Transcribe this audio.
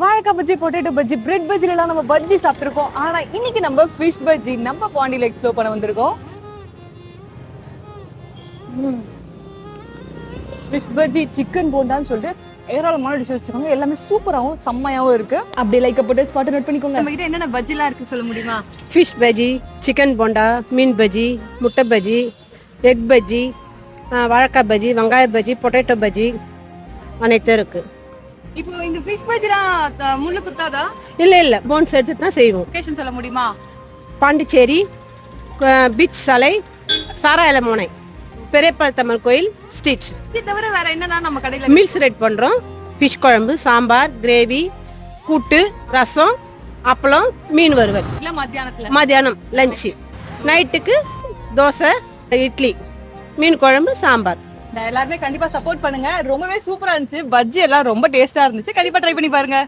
வாழைக்காய் bajji potato bajji bread பஜ்ஜில எல்லாம் நம்ம பஜ்ஜி சாப்பிட்டுருக்கோம். ஆனா இன்னைக்கு நம்ம ஃபிஷ் பஜ்ஜி நம்ம பாண்டியில எக்ஸ்ப்ளோர் பண்ண வந்திருக்கோம். ஃபிஷ் பஜ்ஜி சிக்கன் போண்டான்னு சொல்லிட்டு ஏராளமான டிஷ் வச்சிருக்காங்க. எல்லாமே சூப்பராகவும் செம்மையாவும் இருக்கு. அப்படி லைக் போட்டு ஸ்பாட் நோட் பண்ணிக்கோங்க. நம்ம கிட்ட என்னென்ன பஜ்ஜிலாம் இருக்கு சொல்ல முடியுமா? ஃபிஷ் பஜ்ஜி சிக்கன் போண்டா மீன் பஜ்ஜி முட்டை பஜ்ஜி எக் பஜ்ஜி வாழைக்காய் பஜ்ஜி வெங்காய பஜ்ஜி பொட்டேட்டோ பஜ்ஜி அனைத்தும் இருக்குது இப்போ இந்த ஃபிஷ் பஜ்ஜிலாம் முள்ளு குத்தாதா? இல்லை இல்லை போன்ஸ் எடுத்து தான் செய்வோம். லொகேஷன் சொல்ல முடியுமா? பாண்டிச்சேரி பீச் சாலை சாராயில மோனை பெரியப்பழத்தம்மன் கோயில் ஸ்ட்ரீட் இது தவிர வேற என்னலாம் நம்ம கடையில மீல்ஸ் ரெட் பண்ணுறோம் ஃபிஷ் குழம்பு சாம்பார் கிரேவி கூட்டு ரசம் அப்பளம் மீன் வறுவல். இல்ல மத்தியானத்துல. மதியானம் லஞ்சு நைட்டுக்கு தோசை இட்லி மீன் குழம்பு சாம்பார். எல்லாருமே கண்டிப்பா சப்போர்ட் பண்ணுங்க. ரொம்பவே சூப்பரா இருந்துச்சு. பஜ்ஜி எல்லாம் ரொம்ப டேஸ்டா இருந்துச்சு. கண்டிப்பா ட்ரை பண்ணி பாருங்க.